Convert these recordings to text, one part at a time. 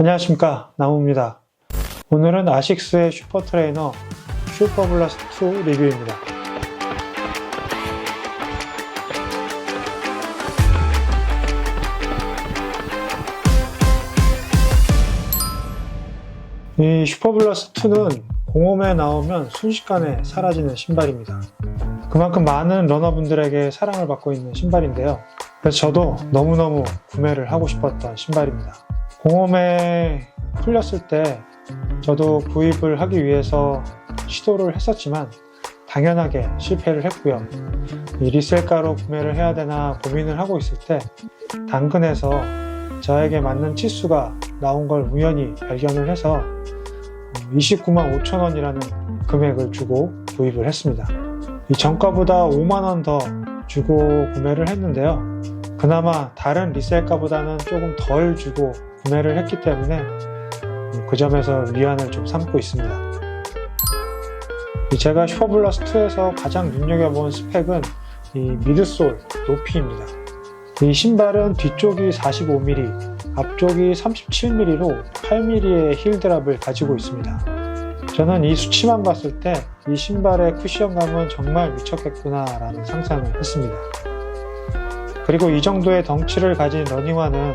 안녕하십니까. 나무입니다. 오늘은 아식스의 슈퍼 트레이너 슈퍼블라스트 2 리뷰입니다. 이 슈퍼블라스트 2는 공홈에 나오면 순식간에 사라지는 신발입니다. 그만큼 많은 러너분들에게 사랑을 받고 있는 신발인데요. 그래서 저도 너무너무 구매를 하고 싶었던 신발입니다 공홈에 풀렸을 때 저도 구입을 하기 위해서 시도를 했었지만 당연하게 실패를 했고요. 이 리셀가로 구매를 해야 되나 고민을 하고 있을 때 당근에서 저에게 맞는 치수가 나온 걸 우연히 발견을 해서 29만 5천 원이라는 금액을 주고 구입을 했습니다. 이 정가보다 5만 원 더 주고 구매를 했는데요. 그나마 다른 리셀가보다는 조금 덜 주고 구매를 했기 때문에 그 점에서 위안을 좀 삼고 있습니다. 제가 슈퍼블러스 2에서 가장 눈여겨본 스펙은 이 미드솔 높이입니다. 이 신발은 뒤쪽이 45mm, 앞쪽이 37mm로 8mm의 힐드랍을 가지고 있습니다. 저는 이 수치만 봤을 때 이 신발의 쿠션감은 정말 미쳤겠구나라는 상상을 했습니다. 그리고 이 정도의 덩치를 가진 러닝화는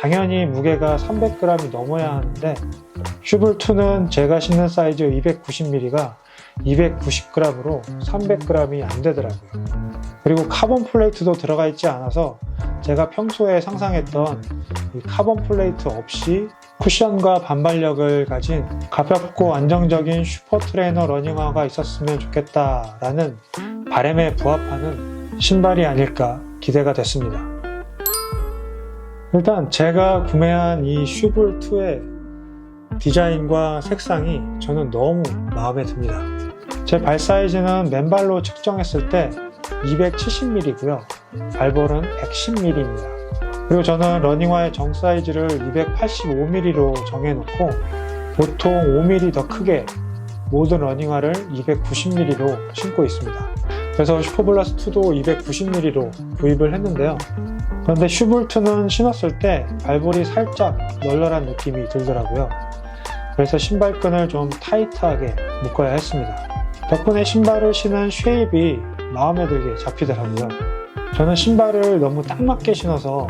당연히 무게가 300g이 넘어야 하는데 슈블2는 제가 신는 사이즈 290mm가 290g으로 300g이 안 되더라고요. 그리고 카본 플레이트도 들어가 있지 않아서 제가 평소에 상상했던 이 카본 플레이트 없이 쿠션과 반발력을 가진 가볍고 안정적인 슈퍼 트레이너 러닝화가 있었으면 좋겠다라는 바램에 부합하는 신발이 아닐까 기대가 됐습니다. 일단 제가 구매한 이 슈블2의 디자인과 색상이 저는 너무 마음에 듭니다. 제 발 사이즈는 맨발로 측정했을 때 270mm고요. 발볼은 110mm입니다. 그리고 저는 러닝화의 정 사이즈를 285mm로 정해놓고 보통 5mm 더 크게 모든 러닝화를 290mm로 신고 있습니다. 그래서 슈퍼블라스 2도 290mm로 구입을 했는데요. 그런데 슈블2는 신었을 때 발볼이 살짝 널널한 느낌이 들더라고요. 그래서 신발끈을 좀 타이트하게 묶어야 했습니다. 덕분에 신발을 신은 쉐입이 마음에 들게 잡히더라고요. 저는 신발을 너무 딱 맞게 신어서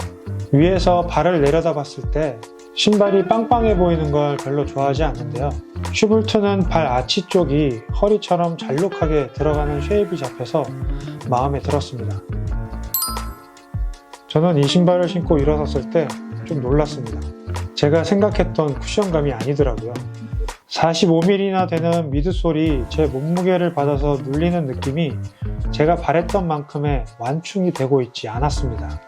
위에서 발을 내려다 봤을 때 신발이 빵빵해 보이는 걸 별로 좋아하지 않는데요. 슈블트는 발 아치 쪽이 허리처럼 잘록하게 들어가는 쉐입이 잡혀서 마음에 들었습니다. 저는 이 신발을 신고 일어섰을 때 좀 놀랐습니다. 제가 생각했던 쿠션감이 아니더라고요. 45mm나 되는 미드솔이 제 몸무게를 받아서 눌리는 느낌이 제가 바랬던 만큼의 완충이 되고 있지 않았습니다.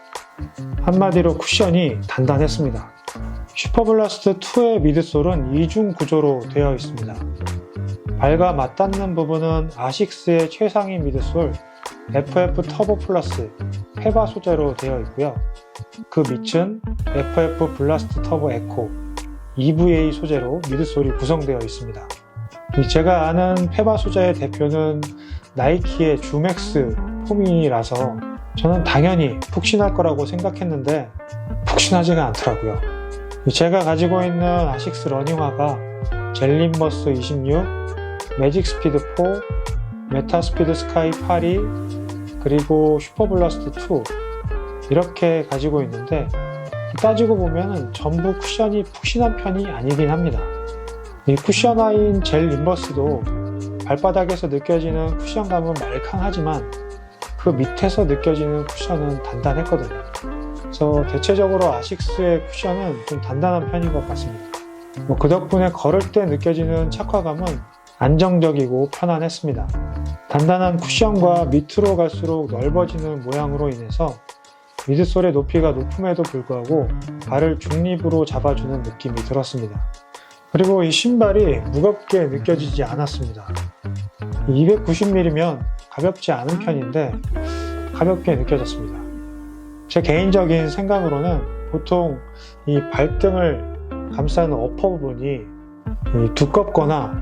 한마디로 쿠션이 단단했습니다. 슈퍼블라스트 2의 미드솔은 이중 구조로 되어 있습니다. 발과 맞닿는 부분은 아식스의 최상위 미드솔 FF 터보 플러스 페바 소재로 되어 있고요. 그 밑은 FF 블라스트 터보 에코 EVA 소재로 미드솔이 구성되어 있습니다. 제가 아는 페바 소재의 대표는 나이키의 주맥스 폼이라서 저는 당연히 푹신할 거라고 생각했는데 푹신하지가 않더라고요. 제가 가지고 있는 아식스 러닝화가 젤린버스 26, 매직 스피드 4, 메타 스피드 스카이 8이 그리고 슈퍼블라스트 2 이렇게 가지고 있는데 따지고 보면 전부 쿠션이 푹신한 편이 아니긴 합니다. 이 쿠션화인 젤 인버스도 발바닥에서 느껴지는 쿠션감은 말캉하지만 그 밑에서 느껴지는 쿠션은 단단했거든요. 그래서 대체적으로 아식스의 쿠션은 좀 단단한 편인 것 같습니다. 뭐 그 덕분에 걸을 때 느껴지는 착화감은 안정적이고 편안했습니다. 단단한 쿠션과 밑으로 갈수록 넓어지는 모양으로 인해서 미드솔의 높이가 높음에도 불구하고 발을 중립으로 잡아주는 느낌이 들었습니다. 그리고 이 신발이 무겁게 느껴지지 않았습니다. 290mm면 가볍지 않은 편인데 가볍게 느껴졌습니다. 제 개인적인 생각으로는 보통 이 발등을 감싸는 어퍼 부분이 두껍거나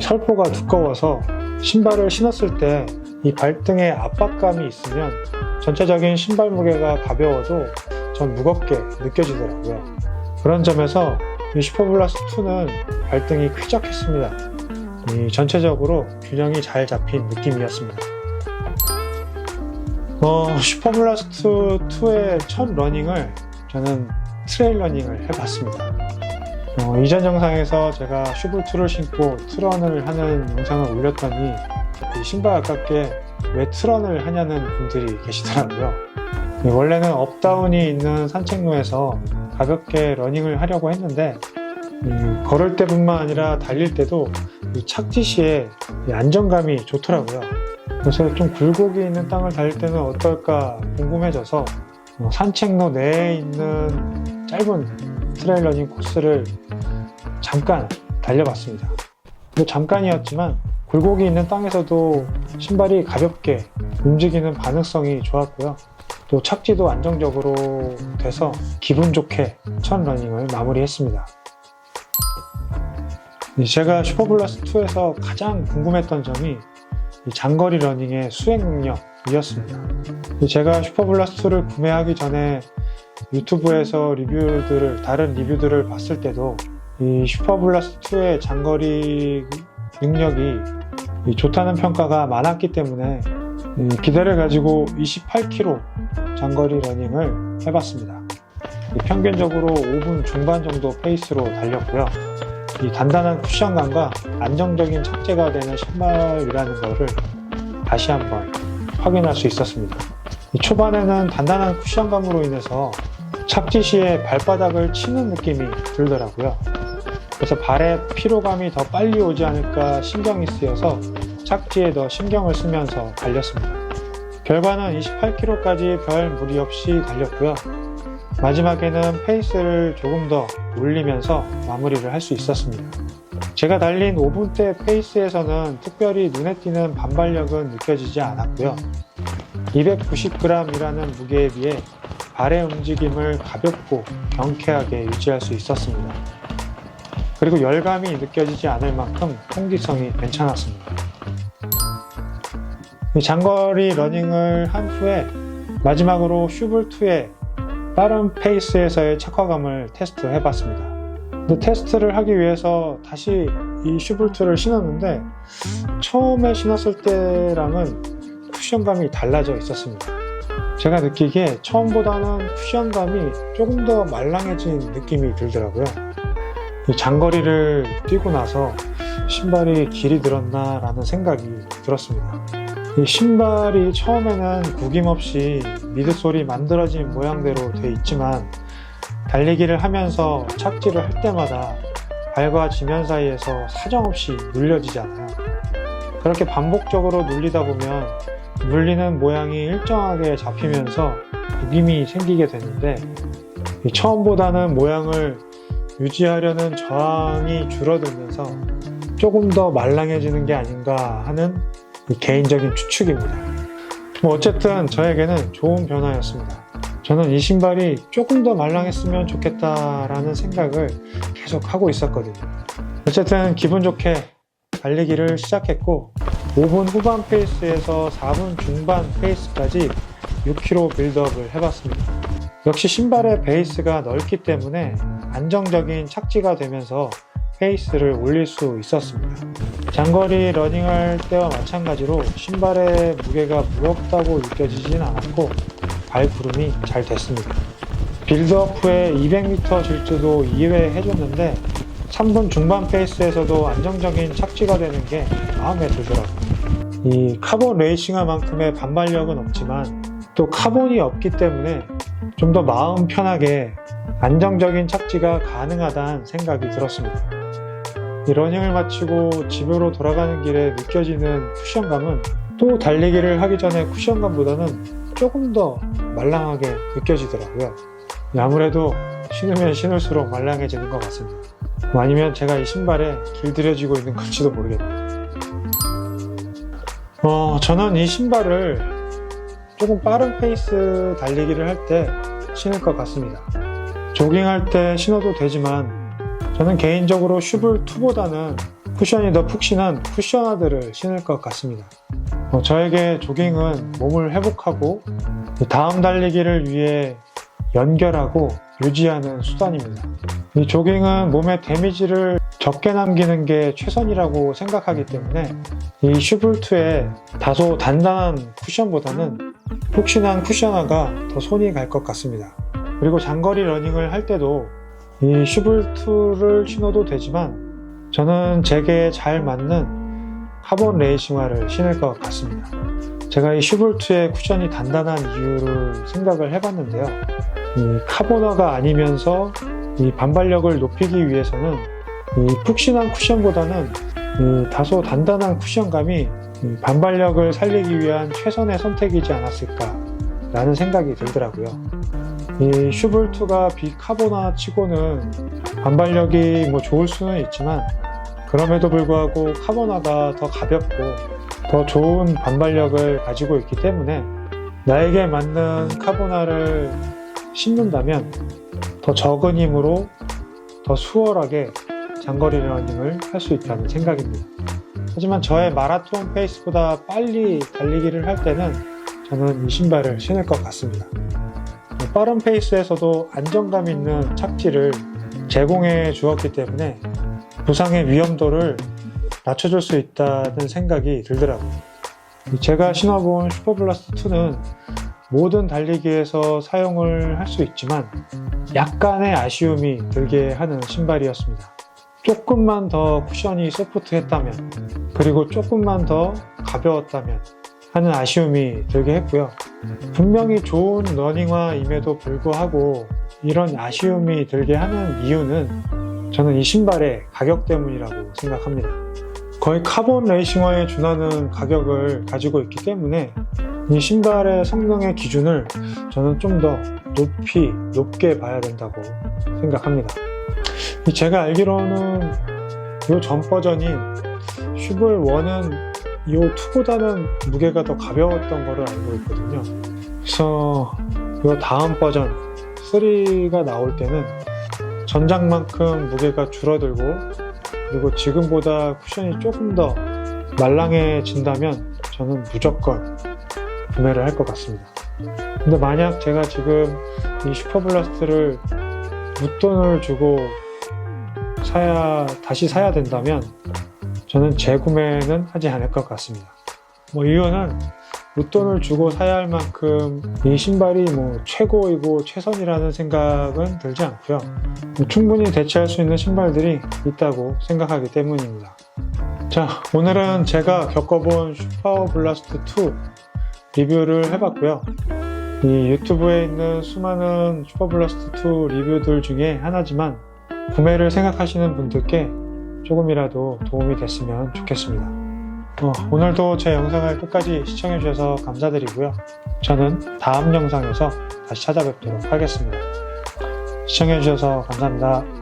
설포가 두꺼워서 신발을 신었을 때 이 발등에 압박감이 있으면 전체적인 신발 무게가 가벼워도 전 무겁게 느껴지더라고요. 그런 점에서 이 슈퍼블라스 2는 발등이 쾌적했습니다. 이 전체적으로 균형이 잘 잡힌 느낌이었습니다. 어, 슈퍼블라스트 2의 첫 러닝을 저는 트레일 러닝을 해봤습니다. 어, 이전 영상에서 제가 슈블2를 신고 트런을 하는 영상을 올렸더니 이 신발 아깝게 왜 트런을 하냐는 분들이 계시더라고요. 이 원래는 업다운이 있는 산책로에서 가볍게 러닝을 하려고 했는데 이 걸을 때뿐만 아니라 달릴 때도 이 착지 시에 이 안정감이 좋더라고요. 그래서 좀 굴곡이 있는 땅을 달릴 때는 어떨까 궁금해져서 어, 산책로 내에 있는 짧은 트레일 러닝 코스를 잠깐 달려봤습니다. 뭐 잠깐이었지만 굴곡이 있는 땅에서도 신발이 가볍게 움직이는 반응성이 좋았고요. 또 착지도 안정적으로 돼서 기분 좋게 첫 러닝을 마무리했습니다. 제가 슈퍼블라스 2에서 가장 궁금했던 점이 이 장거리 러닝의 수행 능력이었습니다. 제가 슈퍼블라스 2를 구매하기 전에 유튜브에서 리뷰들을 다른 리뷰들을 봤을 때도 이 슈퍼블라스 2의 장거리 능력이 이 좋다는 평가가 많았기 때문에 이 기대를 가지고 28km 장거리 러닝을 해봤습니다. 이 평균적으로 5분 중반 정도 페이스로 달렸고요. 이 단단한 쿠션감과 안정적인 착재가 되는 신발이라는 것을 다시 한번 확인할 수 있었습니다. 이 초반에는 단단한 쿠션감으로 인해서 착지 시에 발바닥을 치는 느낌이 들더라고요. 그래서 발에 피로감이 더 빨리 오지 않을까 신경이 쓰여서 착지에 더 신경을 쓰면서 달렸습니다. 결과는 28km까지 별 무리 없이 달렸고요. 마지막에는 페이스를 조금 더 올리면서 마무리를 할 수 있었습니다. 제가 달린 5분대 페이스에서는 특별히 눈에 띄는 반발력은 느껴지지 않았고요. 290g이라는 무게에 비해 발의 움직임을 가볍고 경쾌하게 유지할 수 있었습니다. 그리고 열감이 느껴지지 않을 만큼 통기성이 괜찮았습니다. 이 장거리 러닝을 한 후에 마지막으로 슈블2의 다른 페이스에서의 착화감을 테스트 해 봤습니다. 근데 테스트를 하기 위해서 다시 이 슈블2를 신었는데 처음에 신었을 때랑은 쿠션감이 달라져 있었습니다. 제가 느끼기에 처음보다는 쿠션감이 조금 더 말랑해진 느낌이 들더라고요. 이 장거리를 뛰고 나서 신발이 길이 늘었나 라는 생각이 들었습니다. 이 신발이 처음에는 구김없이 미드솔이 만들어진 모양대로 돼 있지만 달리기를 하면서 착지를 할 때마다 발과 지면 사이에서 사정없이 눌려지잖아요. 그렇게 반복적으로 눌리다 보면 눌리는 모양이 일정하게 잡히면서 구김이 생기게 되는데 이 처음보다는 모양을 유지하려는 저항이 줄어들면서 조금 더 말랑해지는 게 아닌가 하는 개인적인 추측입니다. 뭐 어쨌든 저에게는 좋은 변화였습니다. 저는 이 신발이 조금 더 말랑했으면 좋겠다라는 생각을 계속 하고 있었거든요. 어쨌든 기분 좋게 달리기를 시작했고 5분 후반 페이스에서 4분 중반 페이스까지 6km 빌드업을 해봤습니다. 역시 신발의 베이스가 넓기 때문에 안정적인 착지가 되면서 페이스를 올릴 수 있었습니다. 장거리 러닝할 때와 마찬가지로 신발의 무게가 무겁다고 느껴지진 않았고 발구름이 잘 됐습니다. 빌드업 후에 200m 질주도 2회 해줬는데 3분 중반 페이스에서도 안정적인 착지가 되는 게 마음에 들더라고요. 이 카본 레이싱화만큼의 반발력은 없지만 또 카본이 없기 때문에 좀 더 마음 편하게 안정적인 착지가 가능하다는 생각이 들었습니다. 이 러닝을 마치고 집으로 돌아가는 길에 느껴지는 쿠션감은 또 달리기를 하기 전에 쿠션감보다는 조금 더 말랑하게 느껴지더라고요. 아무래도 신으면 신을수록 말랑해지는 것 같습니다. 뭐 아니면 제가 이 신발에 길들여지고 있는 건지도 모르겠네요. 어, 저는 이 신발을 조금 빠른 페이스 달리기를 할 때 신을 것 같습니다. 조깅할 때 신어도 되지만 저는 개인적으로 슈블 2보다는 쿠션이 더 푹신한 쿠션화들을 신을 것 같습니다. 어, 저에게 조깅은 몸을 회복하고 다음 달리기를 위해 연결하고 유지하는 수단입니다. 이 조깅은 몸에 데미지를 적게 남기는 게 최선이라고 생각하기 때문에 이 슈블2의 다소 단단한 쿠션보다는 푹신한 쿠셔너가 더 손이 갈 것 같습니다. 그리고 장거리 러닝을 할 때도 이 슈블2를 신어도 되지만 저는 제게 잘 맞는 카본 레이싱화를 신을 것 같습니다. 제가 이 슈블2의 쿠션이 단단한 이유를 생각을 해봤는데요. 이 카보너가 아니면서 이 반발력을 높이기 위해서는 이 푹신한 쿠션보다는 이 다소 단단한 쿠션감이 이 반발력을 살리기 위한 최선의 선택이지 않았을까라는 생각이 들더라고요. 이 슈블2가 비카보나 치고는 반발력이 뭐 좋을 수는 있지만 그럼에도 불구하고 카보나가 더 가볍고 더 좋은 반발력을 가지고 있기 때문에 나에게 맞는 카보나를 신는다면 더 적은 힘으로 더 수월하게 장거리 러닝을 할 수 있다는 생각입니다. 하지만 저의 마라톤 페이스보다 빨리 달리기를 할 때는 저는 이 신발을 신을 것 같습니다. 빠른 페이스에서도 안정감 있는 착지를 제공해 주었기 때문에 부상의 위험도를 낮춰줄 수 있다는 생각이 들더라고요. 제가 신어본 슈퍼블라스트 2는 모든 달리기에서 사용을 할 수 있지만 약간의 아쉬움이 들게 하는 신발이었습니다. 조금만 더 쿠션이 소프트했다면 그리고 조금만 더 가벼웠다면 하는 아쉬움이 들게 했고요. 분명히 좋은 러닝화임에도 불구하고 이런 아쉬움이 들게 하는 이유는 저는 이 신발의 가격 때문이라고 생각합니다. 거의 카본 레이싱화에 준하는 가격을 가지고 있기 때문에 이 신발의 성능의 기준을 저는 좀 더 높이, 높게 봐야 된다고 생각합니다. 제가 알기로는 이 전 버전인 슈블 1은 이 2보다는 무게가 더 가벼웠던 거를 알고 있거든요. 그래서 이 다음 버전 3가 나올 때는 전작만큼 무게가 줄어들고 그리고 지금보다 쿠션이 조금 더 말랑해진다면 저는 무조건 구매를 할 것 같습니다. 근데 만약 제가 지금 이 슈퍼블라스트를 웃돈을 주고 사야 다시 사야 된다면 저는 재구매는 하지 않을 것 같습니다. 뭐 이유는 웃돈을 주고 사야 할 만큼 이 신발이 뭐 최고이고 최선이라는 생각은 들지 않고요. 충분히 대체할 수 있는 신발들이 있다고 생각하기 때문입니다. 자, 오늘은 제가 겪어본 슈퍼 블라스트 2 리뷰를 해봤고요. 이 유튜브에 있는 수많은 슈퍼 블라스트 2 리뷰들 중에 하나지만 구매를 생각하시는 분들께 조금이라도 도움이 됐으면 좋겠습니다. 어, 오늘도 제 영상을 끝까지 시청해주셔서 감사드리고요. 저는 다음 영상에서 다시 찾아뵙도록 하겠습니다. 시청해주셔서 감사합니다.